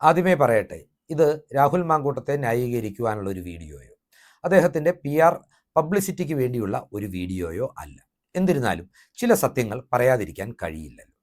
ആദ്യമേ പറയട്ടെ ഇത് രാഹുൽ മാങ്കൂട്ടത്തെ ന്യായീകരിക്കുവാനുള്ള ഒരു വീഡിയോയോ അദ്ദേഹത്തിന്റെ പി ആർ പബ്ലിസിറ്റിക്ക് വേണ്ടിയുള്ള ഒരു വീഡിയോയോ അല്ല. എന്നിരുന്നാലും ചില സത്യങ്ങൾ പറയാതിരിക്കാൻ കഴിയില്ലല്ലോ.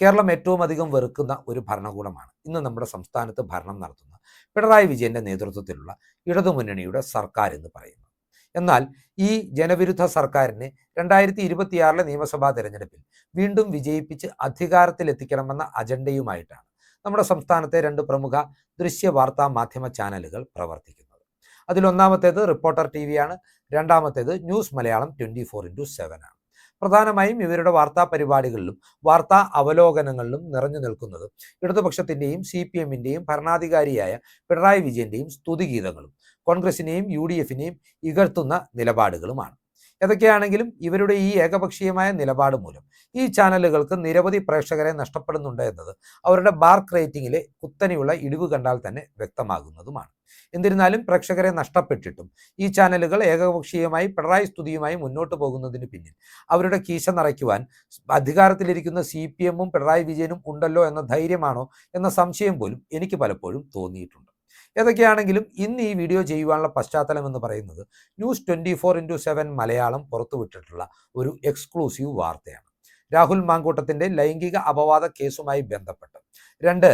കേരളം ഏറ്റവും അധികം വെറുക്കുന്ന ഒരു ഭരണകൂടമാണ്. ഇന്ന് നമ്മുടെ സംസ്ഥാനത്ത് ഭരണം നടത്തുന്ന പിണറായി വിജയന്റെ നേതൃത്വത്തിലുള്ള ഇടതുമുന്നണിയുടെ സർക്കാർ എന്ന് പറയുന്നത്. എന്നാൽ ഈ ജനവിരുദ്ധ സർക്കാരിനെ രണ്ടായിരത്തി ഇരുപത്തിയാറിലെ നിയമസഭാ തെരഞ്ഞെടുപ്പിൽ വീണ്ടും വിജയിപ്പിച്ച് അധികാരത്തിലെത്തിക്കണമെന്ന അജണ്ടയുമായിട്ടാണ് നമ്മുടെ സംസ്ഥാനത്തെ രണ്ട് പ്രമുഖ ദൃശ്യ വാർത്താ മാധ്യമ ചാനലുകൾ പ്രവർത്തിക്കുന്നത്. അതിലൊന്നാമത്തേത് റിപ്പോർട്ടർ ടി വിയാണ് രണ്ടാമത്തേത് news Malayalam twenty four into സെവനാണ് പ്രധാനമായും ഇവരുടെ വാർത്താ പരിപാടികളിലും വാർത്താ അവലോകനങ്ങളിലും നിറഞ്ഞു നിൽക്കുന്നത് ഇടതുപക്ഷത്തിന്റെയും സി പി എമ്മിന്റെയും ഭരണാധികാരിയായ പിണറായി വിജയന്റെയും സ്തുതിഗീതങ്ങളും കോൺഗ്രസിനെയും യു ഡി എഫിനെയും ഇകഴ്ത്തുന്ന നിലപാടുകളുമാണ്. ഏതൊക്കെയാണെങ്കിലും ഇവരുടെ ഈ ഏകപക്ഷീയമായ നിലപാട് മൂലം. ഈ ചാനലുകൾക്ക് നിരവധി പ്രേക്ഷകരെ നഷ്ടപ്പെടുന്നുണ്ട് എന്നത് അവരുടെ ബാർക്ക് റേറ്റിംഗിലെ കുത്തനെയുള്ള ഇടിവ് കണ്ടാൽ തന്നെ വ്യക്തമാകുന്നതുമാണ്. എന്നിരുന്നാലും പ്രേക്ഷകരെ നഷ്ടപ്പെട്ടിട്ടും ഈ ചാനലുകൾ ഏകപക്ഷീയമായി പിണറായി സ്തുതിയുമായി മുന്നോട്ട് പോകുന്നതിന് പിന്നിൽ അവരുടെ കീശ നിറയ്ക്കുവാൻ അധികാരത്തിലിരിക്കുന്ന സി പി എമ്മും പിണറായി വിജയനും ഉണ്ടല്ലോ എന്ന ധൈര്യമാണോ എന്ന സംശയം പോലും എനിക്ക് പലപ്പോഴും തോന്നിയിട്ടുണ്ട്. ഏതൊക്കെയാണെങ്കിലും ഇന്ന് ഈ വീഡിയോ ചെയ്യുവാനുള്ള പശ്ചാത്തലം എന്ന് പറയുന്നത് news twenty four into seven Malayalam പുറത്തുവിട്ടിട്ടുള്ള ഒരു എക്സ്ക്ലൂസീവ് വാർത്തയാണ്. രാഹുൽ മാങ്കൂട്ടത്തിന്റെ ലൈംഗിക അപവാദ കേസുമായി ബന്ധപ്പെട്ട്. രണ്ട്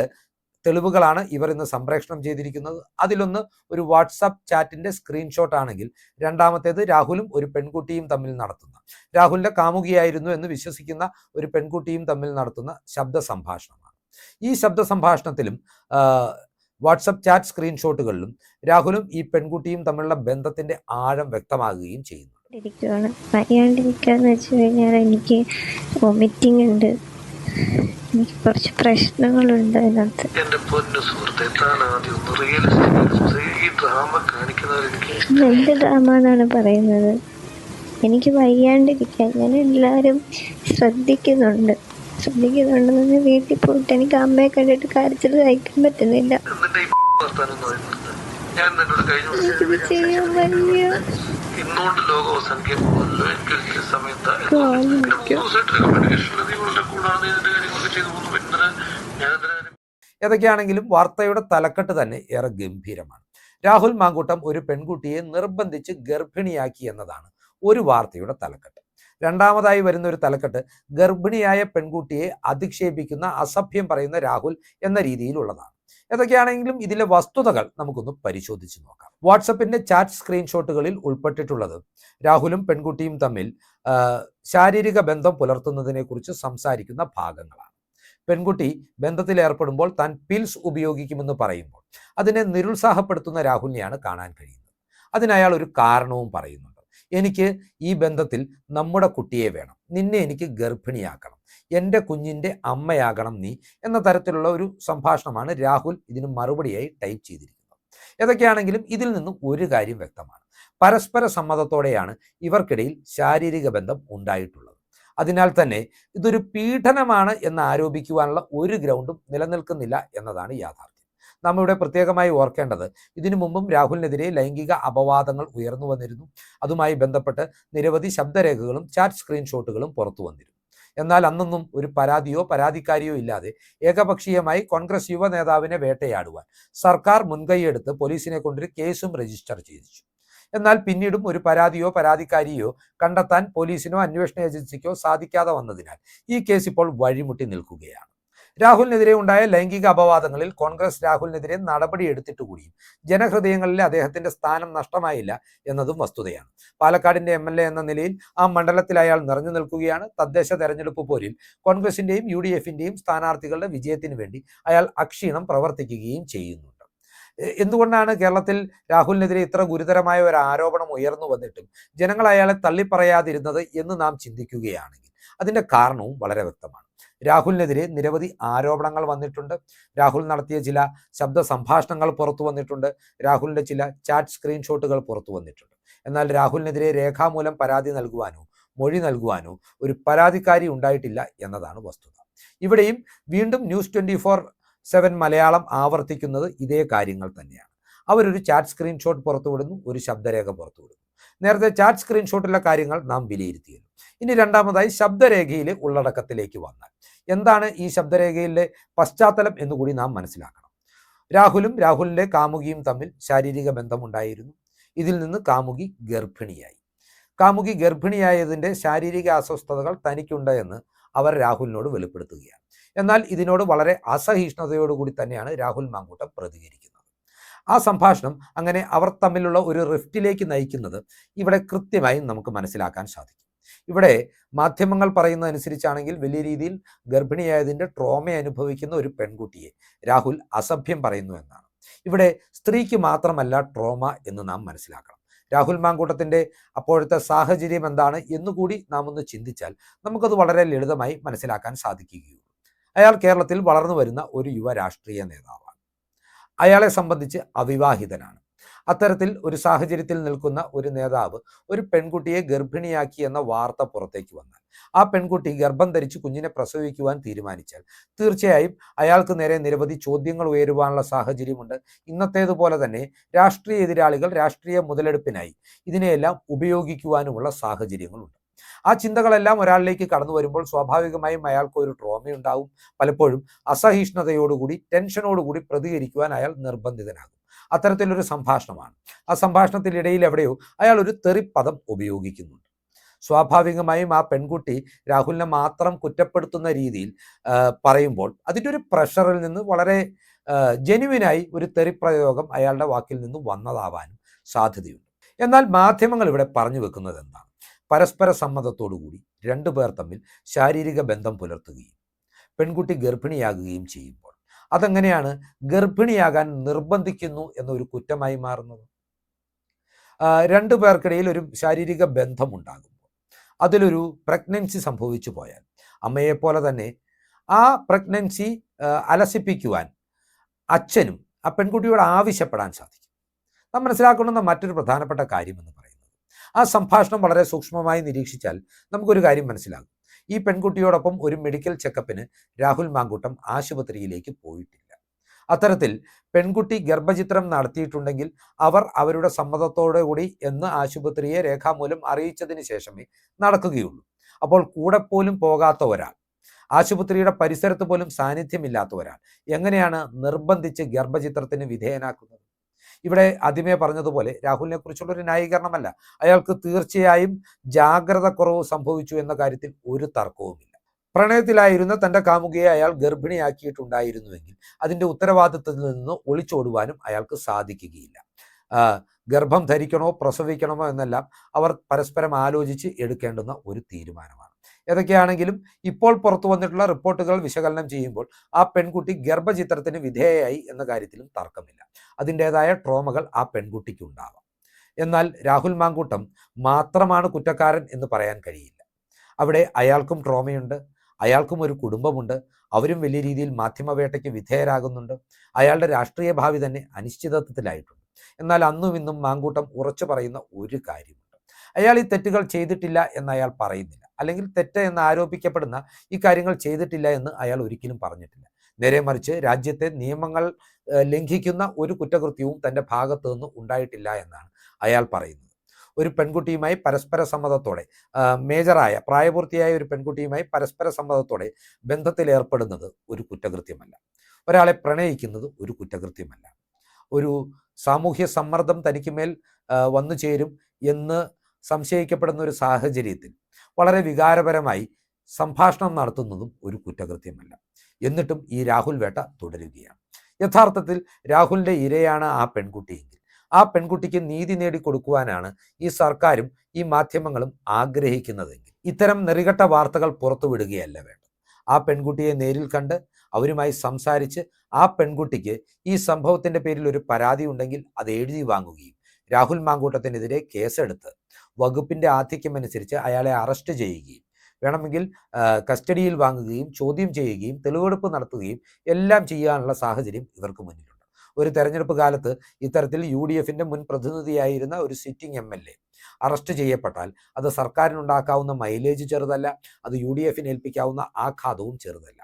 തെളിവുകളാണ് ഇവർ ഇന്ന് സംപ്രേഷണം ചെയ്തിരിക്കുന്നത്. അതിലൊന്ന് ഒരു വാട്സാപ്പ് ചാറ്റിന്റെ സ്ക്രീൻഷോട്ട് ആണെങ്കിൽ രണ്ടാമത്തേത് രാഹുലും ഒരു പെൺകുട്ടിയും തമ്മിൽ നടത്തുന്ന. രാഹുലിന്റെ കാമുകിയായിരുന്നു എന്ന് വിശ്വസിക്കുന്ന ഒരു പെൺകുട്ടിയും തമ്മിൽ നടത്തുന്ന ശബ്ദ സംഭാഷണമാണ്. ഈ ശബ്ദ സംഭാഷണത്തിലും വാട്സപ്പ് ചാറ്റ് സ്ക്രീൻഷോട്ടുകളിലും രാഹുലും ഈ പെൺകുട്ടിയും തമ്മിലുള്ള ബന്ധത്തിന്റെ ആഴം വ്യക്തമാകുകയും ചെയ്യുന്നു. വയ്യാണ്ടിരിക്കാന്ന് വെച്ച് കഴിഞ്ഞാൽ എനിക്ക് വൊമിറ്റിംഗ് ഉണ്ട്. എനിക്ക് കുറച്ച് പ്രശ്നങ്ങളുണ്ട് അതിനകത്ത്. എന്റെ പൊന്നു സുഹൃത്തെ താൻ ആദ്യം ഒന്ന് റിയലിസ്റ്റിക് ഈ ഡ്രാമ എനിക്ക് എന്ത് ഡ്രാമ എന്നാണ് പറയുന്നത്? എനിക്ക് വയ്യാണ്ടിരിക്കാൻ ഞാൻ എല്ലാവരും ശ്രദ്ധിക്കുന്നുണ്ട്. ശ്രദ്ധിക്കുന്നുണ്ടെന്ന് വീട്ടിൽ പോയിട്ട് എനിക്ക് അമ്മയെ കണ്ടിട്ട് കരച്ചിൽ സഹിക്കാൻ പറ്റുന്നില്ല. ഇന്നുകൊണ്ട് ലോകം സമയത്ത്. കൂടാണ് ഇതിന്റെ കാര്യങ്ങളൊക്കെ ചെയ്തു പോകുന്നു. ഞാൻ ഏതൊക്കെയാണെങ്കിലും വാർത്തയുടെ തലക്കെട്ട് തന്നെ ഏറെ ഗംഭീരമാണ്. രാഹുൽ മാങ്കൂട്ടം ഒരു പെൺകുട്ടിയെ നിർബന്ധിച്ച് ഗർഭിണിയാക്കി എന്നതാണ് ഒരു വാർത്തയുടെ തലക്കെട്ട്. രണ്ടാമതായി വരുന്ന ഒരു തലക്കെട്ട് ഗർഭിണിയായ പെൺകുട്ടിയെ അധിക്ഷേപിക്കുന്ന അസഭ്യം പറയുന്ന രാഹുൽ എന്ന രീതിയിലുള്ളതാണ്. ഏതൊക്കെയാണെങ്കിലും ഇതിലെ വസ്തുതകൾ നമുക്കൊന്ന് പരിശോധിച്ച് നോക്കാം. വാട്സപ്പിന്റെ ചാറ്റ് സ്ക്രീൻഷോട്ടുകളിൽ ഉൾപ്പെട്ടിട്ടുള്ളത് രാഹുലും പെൺകുട്ടിയും തമ്മിൽ ശാരീരിക ബന്ധം പുലർത്തുന്നതിനെ കുറിച്ച് സംസാരിക്കുന്ന ഭാഗങ്ങളാണ്. പെൺകുട്ടി ബന്ധത്തിൽ ഏർപ്പെടുമ്പോൾ താൻ പിൽസ് ഉപയോഗിക്കുമെന്ന് പറയുമ്പോൾ അതിനെ നിരുത്സാഹപ്പെടുത്തുന്ന രാഹുലിനെയാണ് കാണാൻ കഴിയുന്നത്. അതിനയാൾ ഒരു കാരണവും പറയുന്നുണ്ട്. എനിക്ക് ഈ ബന്ധത്തിൽ നമ്മുടെ കുട്ടിയെ വേണം. നിന്നെ എനിക്ക് ഗർഭിണിയാക്കണം. എന്റെ കുഞ്ഞിന്റെ അമ്മയാകണം നീ എന്ന തരത്തിലുള്ള ഒരു സംഭാഷണമാണ് രാഹുൽ ഇതിന് മറുപടിയായി ടൈപ്പ് ചെയ്തിരിക്കുന്നത്. ഏതൊക്കെയാണെങ്കിലും ഇതിൽ നിന്നും ഒരു കാര്യം വ്യക്തമാണ്. പരസ്പര സമ്മതത്തോടെയാണ് ഇവർക്കിടയിൽ ശാരീരിക ബന്ധം ഉണ്ടായിട്ടുള്ളത്. അതിനാൽ തന്നെ ഇതൊരു പീഡനമാണ് എന്ന് ആരോപിക്കുവാനുള്ള ഒരു ഗ്രൗണ്ടും നിലനിൽക്കുന്നില്ല എന്നതാണ് യാഥാർത്ഥ്യം. നാം ഇവിടെ പ്രത്യേകമായി ഓർക്കേണ്ടത്. ഇതിനു മുമ്പും രാഹുലിനെതിരെ ലൈംഗിക അപവാദങ്ങൾ ഉയർന്നു വന്നിരുന്നു. അതുമായി ബന്ധപ്പെട്ട് നിരവധി ശബ്ദരേഖകളും ചാറ്റ് സ്ക്രീൻഷോട്ടുകളും പുറത്തു വന്നിരുന്നു. എന്നാൽ അന്നൊന്നും ഒരു പരാതിയോ പരാതിക്കാരിയോ ഇല്ലാതെ ഏകപക്ഷീയമായി കോൺഗ്രസ് യുവ നേതാവിനെ വേട്ടയാടുവാൻ സർക്കാർ മുൻകൈയെടുത്ത് പോലീസിനെ കൊണ്ടൊരു കേസും രജിസ്റ്റർ ചെയ്തിച്ചു. എന്നാൽ പിന്നീടും ഒരു പരാതിയോ പരാതിക്കാരിയോ കണ്ടെത്താൻ പോലീസിനോ അന്വേഷണ ഏജൻസിക്കോ സാധിക്കാതെ വന്നതിനാൽ ഈ കേസ് ഇപ്പോൾ വഴിമുട്ടി നിൽക്കുകയാണ്. രാഹുലിനെതിരെ ഉണ്ടായ ലൈംഗിക അപവാദങ്ങളിൽ കോൺഗ്രസ് രാഹുലിനെതിരെ നടപടി എടുത്തിട്ട് കൂടിയും ജനഹൃദയങ്ങളിൽ അദ്ദേഹത്തിന്റെ സ്ഥാനം നഷ്ടമായില്ല എന്നതും വസ്തുതയാണ്. പാലക്കാടിന്റെ എ എന്ന നിലയിൽ ആ മണ്ഡലത്തിൽ അയാൾ നിറഞ്ഞു നിൽക്കുകയാണ്. തദ്ദേശ തെരഞ്ഞെടുപ്പ് പോരിൽ കോൺഗ്രസിന്റെയും യു ഡി എഫിന്റെയും സ്ഥാനാർത്ഥികളുടെ വിജയത്തിന് വേണ്ടി അയാൾ അക്ഷീണം പ്രവർത്തിക്കുകയും ചെയ്യുന്നുണ്ട്. എന്തുകൊണ്ടാണ് കേരളത്തിൽ രാഹുലിനെതിരെ ഇത്ര ഗുരുതരമായ ഒരു ആരോപണം ഉയർന്നു വന്നിട്ടും ജനങ്ങൾ അയാളെ തള്ളിപ്പറയാതിരുന്നത് എന്ന് നാം ചിന്തിക്കുകയാണെങ്കിൽ അതിന്റെ കാരണവും വളരെ വ്യക്തമാണ്. രാഹുലിനെതിരെ നിരവധി ആരോപണങ്ങൾ വന്നിട്ടുണ്ട്. രാഹുൽ നടത്തിയ ചില ശബ്ദ സംഭാഷണങ്ങൾ പുറത്തു വന്നിട്ടുണ്ട്. രാഹുലിന്റെ ചില ചാറ്റ് സ്ക്രീൻഷോട്ടുകൾ പുറത്തു വന്നിട്ടുണ്ട്. എന്നാൽ രാഹുലിനെതിരെ രേഖാമൂലം പരാതി നൽകുവാനോ മൊഴി നൽകുവാനോ ഒരു പരാതിക്കാരി ഉണ്ടായിട്ടില്ല എന്നതാണ് വസ്തുത. ഇവിടെയും വീണ്ടും news twenty four seven Malayalam ആവർത്തിക്കുന്നത് ഇതേ കാര്യങ്ങൾ തന്നെയാണ്. അവരൊരു ചാറ്റ് സ്ക്രീൻഷോട്ട് പുറത്തുവിടുന്നു ഒരു ശബ്ദരേഖ പുറത്തുവിടുന്നു നേരത്തെ ചാറ്റ് സ്ക്രീൻഷോട്ടിലെ കാര്യങ്ങൾ നാം വിലയിരുത്തിയിരുന്നു. ഇനി രണ്ടാമതായി ശബ്ദരേഖയിലെ ഉള്ളടക്കത്തിലേക്ക് വന്നാൽ. എന്താണ് ഈ ശബ്ദരേഖയിലെ പശ്ചാത്തലം എന്നുകൂടി നാം മനസ്സിലാക്കണം. രാഹുലും രാഹുലിന്റെ കാമുകിയും തമ്മിൽ ശാരീരിക ബന്ധമുണ്ടായിരുന്നു. ഇതിൽ നിന്ന് കാമുകി ഗർഭിണിയായി. കാമുകി ഗർഭിണിയായതിന്റെ ശാരീരിക അസ്വസ്ഥതകൾ തനിക്കുണ്ട് എന്ന് അവർ രാഹുലിനോട് വെളിപ്പെടുത്തുകയാണ്. എന്നാൽ ഇതിനോട് വളരെ അസഹിഷ്ണുതയോടുകൂടി തന്നെയാണ് രാഹുൽ മാങ്കൂട്ടം പ്രതികരിക്കുന്നത്. ആ സംഭാഷണം അങ്ങനെ അവർ തമ്മിലുള്ള ഒരു റിഫ്റ്റിലേക്ക് നയിക്കുന്നത് ഇവിടെ കൃത്യമായും നമുക്ക് മനസ്സിലാക്കാൻ സാധിക്കും. ഇവിടെ മാധ്യമങ്ങൾ പറയുന്ന അനുസരിച്ചാണെങ്കിൽ വലിയ രീതിയിൽ ഗർഭിണിയായതിന്റെ ട്രോമ അനുഭവിക്കുന്ന ഒരു പെൺകുട്ടിയെ രാഹുൽ അസഭ്യം പറയുന്നു എന്നാണ്. ഇവിടെ സ്ത്രീക്ക് മാത്രമല്ല ട്രോമ എന്ന് നാം മനസ്സിലാക്കണം. രാഹുൽ മാങ്കൂട്ടത്തിന്റെ അപ്പോഴത്തെ സാഹചര്യം എന്താണ് എന്നുകൂടി നാം ഒന്ന് ചിന്തിച്ചാൽ നമുക്കത് വളരെ ലളിതമായി മനസ്സിലാക്കാൻ സാധിക്കുകയുള്ളൂ. അയാൾ കേരളത്തിൽ വളർന്നു വരുന്ന ഒരു യുവ രാഷ്ട്രീയ നേതാവാണ്. അയാളെ സംബന്ധിച്ച് അവിവാഹിതനാണ്. അത്തരത്തിൽ ഒരു സാഹചര്യത്തിൽ നിൽക്കുന്ന ഒരു നേതാവ് ഒരു പെൺകുട്ടിയെ ഗർഭിണിയാക്കി എന്ന വാർത്ത പുറത്തേക്ക് വന്നാൽ ആ പെൺകുട്ടി ഗർഭം ധരിച്ച് കുഞ്ഞിനെ പ്രസവിക്കുവാൻ തീരുമാനിച്ചാൽ തീർച്ചയായും അയാൾക്ക് നേരെ നിരവധി ചോദ്യങ്ങൾ ഉയരുവാനുള്ള സാഹചര്യമുണ്ട്. ഇന്നത്തേതുപോലെ തന്നെ രാഷ്ട്രീയ എതിരാളികൾ രാഷ്ട്രീയ മുതലെടുപ്പിനായി ഇതിനെയെല്ലാം ഉപയോഗിക്കുവാനുമുള്ള സാഹചര്യങ്ങളുണ്ട്. ആ ചിന്തകളെല്ലാം ഒരാളിലേക്ക് കടന്നു വരുമ്പോൾ സ്വാഭാവികമായും അയാൾക്ക് ഒരു ട്രോമയുണ്ടാവും പലപ്പോഴും അസഹിഷ്ണുതയോടുകൂടി ടെൻഷനോടുകൂടി പ്രതികരിക്കുവാൻ അയാൾ നിർബന്ധിതനാകും. അത്തരത്തിലൊരു സംഭാഷണമാണ്. ആ സംഭാഷണത്തിനിടയിൽ എവിടെയോ അയാൾ ഒരു തെറിപ്പദം ഉപയോഗിക്കുന്നുണ്ട്. സ്വാഭാവികമായും ആ പെൺകുട്ടി രാഹുലിനെ മാത്രം കുറ്റപ്പെടുത്തുന്ന രീതിയിൽ പറയുമ്പോൾ അതിന്റെ ഒരു പ്രഷറിൽ നിന്ന് വളരെ ജെനുവിനായി ഒരു തെറിപ്രയോഗം അയാളുടെ വാക്കിൽ നിന്ന് വന്നതാവാനും സാധ്യതയുണ്ട്. എന്നാൽ മാധ്യമങ്ങൾ ഇവിടെ പറഞ്ഞു വെക്കുന്നത് എന്താണ്? പരസ്പര സമ്മതത്തോടുകൂടി രണ്ടു പേർ തമ്മിൽ ശാരീരിക ബന്ധം പുലർത്തുകയും പെൺകുട്ടി ഗർഭിണിയാകുകയും ചെയ്യുമ്പോൾ അതെങ്ങനെയാണ് ഗർഭിണിയാകാൻ നിർബന്ധിക്കുന്നു എന്നൊരു കുറ്റമായി മാറുന്നത്? രണ്ടു പേർക്കിടയിൽ ഒരു ശാരീരിക ബന്ധമുണ്ടാകുമ്പോൾ അതിലൊരു പ്രഗ്നൻസി സംഭവിച്ചു പോയാൽ അമ്മയെപ്പോലെ തന്നെ ആ പ്രഗ്നൻസി അലസിപ്പിക്കുവാൻ അച്ഛനും ആ പെൺകുട്ടിയോട് ആവശ്യപ്പെടാൻ സാധിക്കും. നാം മനസ്സിലാക്കുന്ന മറ്റൊരു പ്രധാനപ്പെട്ട കാര്യം എന്ന് പറയുന്നത് ആ സംഭാഷണം വളരെ സൂക്ഷ്മമായി നിരീക്ഷിച്ചാൽ നമുക്കൊരു കാര്യം മനസ്സിലാകും. ഈ പെൺകുട്ടിയോടൊപ്പം ഒരു മെഡിക്കൽ ചെക്കപ്പിന് രാഹുൽ മാങ്കൂട്ടം ആശുപത്രിയിലേക്ക് പോയിട്ടില്ല. അത്തരത്തിൽ പെൺകുട്ടി ഗർഭചിത്രം നടത്തിയിട്ടുണ്ടെങ്കിൽ അവർ അവരുടെ സമ്മതത്തോടു കൂടി എന്ന് ആശുപത്രിയെ രേഖാമൂലം അറിയിച്ചതിന് ശേഷമേ നടക്കുകയുള്ളൂ. അപ്പോൾ കൂടെ പോലും പോകാത്ത ഒരാൾ ആശുപത്രിയുടെ പരിസരത്ത് പോലും സാന്നിധ്യമില്ലാത്ത ഒരാൾ എങ്ങനെയാണ് നിർബന്ധിച്ച് ഗർഭചിത്രത്തിന് വിധേയനാക്കുന്നത്? ഇവിടെ ആദ്യമേ പറഞ്ഞതുപോലെ രാഹുലിനെ കുറിച്ചുള്ള ഒരു ന്യായീകരണമല്ല. അയാൾക്ക് തീർച്ചയായും ജാഗ്രത കുറവ് സംഭവിച്ചു എന്ന കാര്യത്തിൽ ഒരു തർക്കവുമില്ല. പ്രണയത്തിലായിരുന്ന തന്റെ കാമുകിയെ അയാൾ ഗർഭിണിയാക്കിയിട്ടുണ്ടായിരുന്നുവെങ്കിൽ അതിന്റെ ഉത്തരവാദിത്തത്തിൽ നിന്ന് ഒളിച്ചോടുവാനും അയാൾക്ക് സാധിക്കുകയില്ല. ഗർഭം ധരിക്കണോ പ്രസവിക്കണമോ എന്നെല്ലാം അവർ പരസ്പരം ആലോചിച്ച് എടുക്കേണ്ടുന്ന ഒരു തീരുമാനമാണ്. ഏതൊക്കെയാണെങ്കിലും ഇപ്പോൾ പുറത്തു വന്നിട്ടുള്ള റിപ്പോർട്ടുകൾ വിശകലനം ചെയ്യുമ്പോൾ ആ പെൺകുട്ടി ഗർഭചിത്രത്തിന് വിധേയയായി എന്ന കാര്യത്തിലും തർക്കമില്ല. അതിന്റെതായ ട്രോമകൾ ആ പെൺകുട്ടിക്ക് ഉണ്ടാവാം. എന്നാൽ രാഹുൽ മാങ്കൂട്ടം മാത്രമാണ് കുറ്റക്കാരൻ എന്ന് പറയാൻ കഴിയില്ല. അവിടെ അയാൾക്കും ട്രോമയുണ്ട് അയാൾക്കും ഒരു കുടുംബമുണ്ട് അവരും വലിയ രീതിയിൽ മാധ്യമവേട്ടയ്ക്ക് വിധേയരാകുന്നുണ്ട് അയാളുടെ രാഷ്ട്രീയ ഭാവി തന്നെ അനിശ്ചിതത്വത്തിലായിട്ടുണ്ട്. എന്നാൽ അന്നും ഇന്നും മാങ്കൂട്ടം ഉറച്ചു പറയുന്ന ഒരു കാര്യമുണ്ട്. അയാൾ ഈ തെറ്റുകൾ ചെയ്തിട്ടില്ല എന്ന് അയാൾ പറയുന്നില്ല. അല്ലെങ്കിൽ തെറ്റ് എന്ന് ആരോപിക്കപ്പെടുന്ന ഈ കാര്യങ്ങൾ ചെയ്തിട്ടില്ല എന്ന് അയാൾ ഒരിക്കലും പറഞ്ഞിട്ടില്ല. നേരെ മറിച്ച് രാജ്യത്തെ നിയമങ്ങൾ ലംഘിക്കുന്ന ഒരു കുറ്റകൃത്യവും തന്റെ ഭാഗത്തു നിന്ന് ഉണ്ടായിട്ടില്ല എന്നാണ് അയാൾ പറയുന്നത്. ഒരു പെൺകുട്ടിയുമായി പരസ്പര സമ്മതത്തോടെ മേജറായ പ്രായപൂർത്തിയായ ഒരു പെൺകുട്ടിയുമായി പരസ്പര സമ്മതത്തോടെ ബന്ധത്തിൽ ഏർപ്പെടുന്നത് ഒരു കുറ്റകൃത്യമല്ല. ഒരാളെ പ്രണയിക്കുന്നത് ഒരു കുറ്റകൃത്യമല്ല. ഒരു സാമൂഹ്യ സമ്മർദ്ദം തനിക്ക് മേൽ വന്നു ചേരും എന്ന് സംശയിക്കപ്പെടുന്ന ഒരു സാഹചര്യത്തിൽ വളരെ വികാരപരമായി സംഭാഷണം നടത്തുന്നതും ഒരു കുറ്റകൃത്യമല്ല. എന്നിട്ടും ഈ രാഹുൽ വേട്ട തുടരുകയാണ്. യഥാർത്ഥത്തിൽ രാഹുലിന്റെ ഇരയാണ് ആ പെൺകുട്ടിയെങ്കിൽ. ആ പെൺകുട്ടിക്ക് നീതി നേടിക്കൊടുക്കുവാനാണ് ഈ സർക്കാരും ഈ മാധ്യമങ്ങളും ആഗ്രഹിക്കുന്നതെങ്കിൽ. ഇത്തരം നെറികെട്ട വാർത്തകൾ പുറത്തുവിടുകയല്ല വേണ്ടത്. ആ പെൺകുട്ടിയെ നേരിൽ കണ്ട് അവരുമായി സംസാരിച്ച് ആ പെൺകുട്ടിക്ക് ഈ സംഭവത്തിന്റെ പേരിൽ ഒരു പരാതി ഉണ്ടെങ്കിൽ അത് എഴുതി വാങ്ങുകയും രാഹുൽ മാങ്കൂട്ടത്തിനെതിരെ കേസെടുത്ത് വകുപ്പിന്റെ ആധിക്യമനുസരിച്ച് അയാളെ അറസ്റ്റ് ചെയ്യുകയും വേണമെങ്കിൽ കസ്റ്റഡിയിൽ വാങ്ങുകയും ചോദ്യം ചെയ്യുകയും തെളിവെടുപ്പ് നടത്തുകയും എല്ലാം ചെയ്യാനുള്ള സാഹചര്യം ഇവർക്ക് മുന്നിലുണ്ട്. ഒരു തെരഞ്ഞെടുപ്പ് കാലത്ത് ഇത്തരത്തിൽ യു ഡി എഫിന്റെ മുൻ പ്രതിനിധിയായിരുന്ന ഒരു sitting M L A arrest ചെയ്യപ്പെട്ടാൽ അത് സർക്കാരിനുണ്ടാക്കാവുന്ന മൈലേജ് ചെറുതല്ല അത് യു ഡി എഫിന് ഏൽപ്പിക്കാവുന്ന ആഘാതവും ചെറുതല്ല.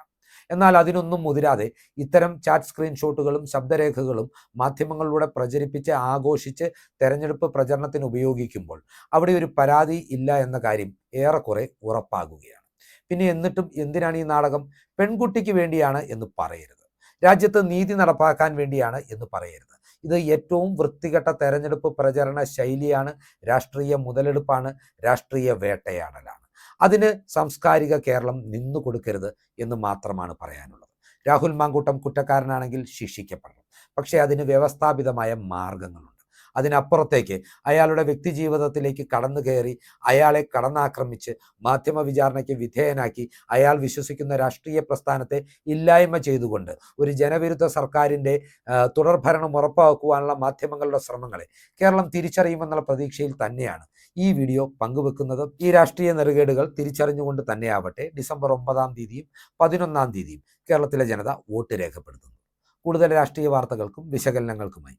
എന്നാൽ അതിനൊന്നും മുതിരാതെ ഇത്തരം ചാറ്റ് സ്ക്രീൻഷോട്ടുകളും ശബ്ദരേഖകളും മാധ്യമങ്ങളിലൂടെ പ്രചരിപ്പിച്ച് ആഘോഷിച്ച് തെരഞ്ഞെടുപ്പ് പ്രചരണത്തിന് ഉപയോഗിക്കുമ്പോൾ അവിടെ ഒരു പരാതി ഇല്ല എന്ന കാര്യം ഏറെക്കുറെ ഉറപ്പാകുകയാണ്. പിന്നെ എന്നിട്ടും എന്തിനാണ് ഈ നാടകം? പെൺകുട്ടിക്ക് വേണ്ടിയാണ് എന്ന് പറയരുത്. രാജ്യത്ത് നീതി നടപ്പാക്കാൻ വേണ്ടിയാണ് എന്ന് പറയരുത്. ഇത് ഏറ്റവും വൃത്തികെട്ട തെരഞ്ഞെടുപ്പ് പ്രചരണ ശൈലിയാണ് രാഷ്ട്രീയ മുതലെടുപ്പാണ് രാഷ്ട്രീയ വേട്ടയാടലാണ്. അതിന് സാംസ്കാരിക കേരളം നിന്നു കൊടുക്കരുത് എന്ന് മാത്രമാണ് പറയാനുള്ളത്. രാഹുൽ മാങ്കൂട്ടം കുറ്റക്കാരനാണെങ്കിൽ ശിക്ഷിക്കപ്പെടണം. പക്ഷേ അതിന് വ്യവസ്ഥാപിതമായ മാർഗങ്ങളുണ്ട്. അതിനപ്പുറത്തേക്ക് അയാളുടെ വ്യക്തി ജീവിതത്തിലേക്ക് കടന്നു കയറി അയാളെ കടന്നാക്രമിച്ച് മാധ്യമ വിചാരണയ്ക്ക് വിധേയനാക്കി അയാൾ വിശ്വസിക്കുന്ന രാഷ്ട്രീയ പ്രസ്ഥാനത്തെ ഇല്ലായ്മ ചെയ്തുകൊണ്ട് ഒരു ജനവിരുദ്ധ സർക്കാരിന്റെ തുടർഭരണം ഉറപ്പാക്കുവാനുള്ള മാധ്യമങ്ങളുടെ ശ്രമങ്ങളെ കേരളം തിരിച്ചറിയുമെന്നുള്ള പ്രതീക്ഷയിൽ തന്നെയാണ് ഈ വീഡിയോ പങ്കുവെക്കുന്നത്. ഈ രാഷ്ട്രീയ നെറുകേടുകൾ തിരിച്ചറിഞ്ഞുകൊണ്ട് തന്നെയാവട്ടെ. ഡിസംബർ ഒമ്പതാം തീയതിയും പതിനൊന്നാം തീയതിയും കേരളത്തിലെ ജനത വോട്ട് രേഖപ്പെടുത്തുന്നു. കൂടുതൽ രാഷ്ട്രീയ വാർത്തകൾക്കും വിശകലനങ്ങൾക്കുമായി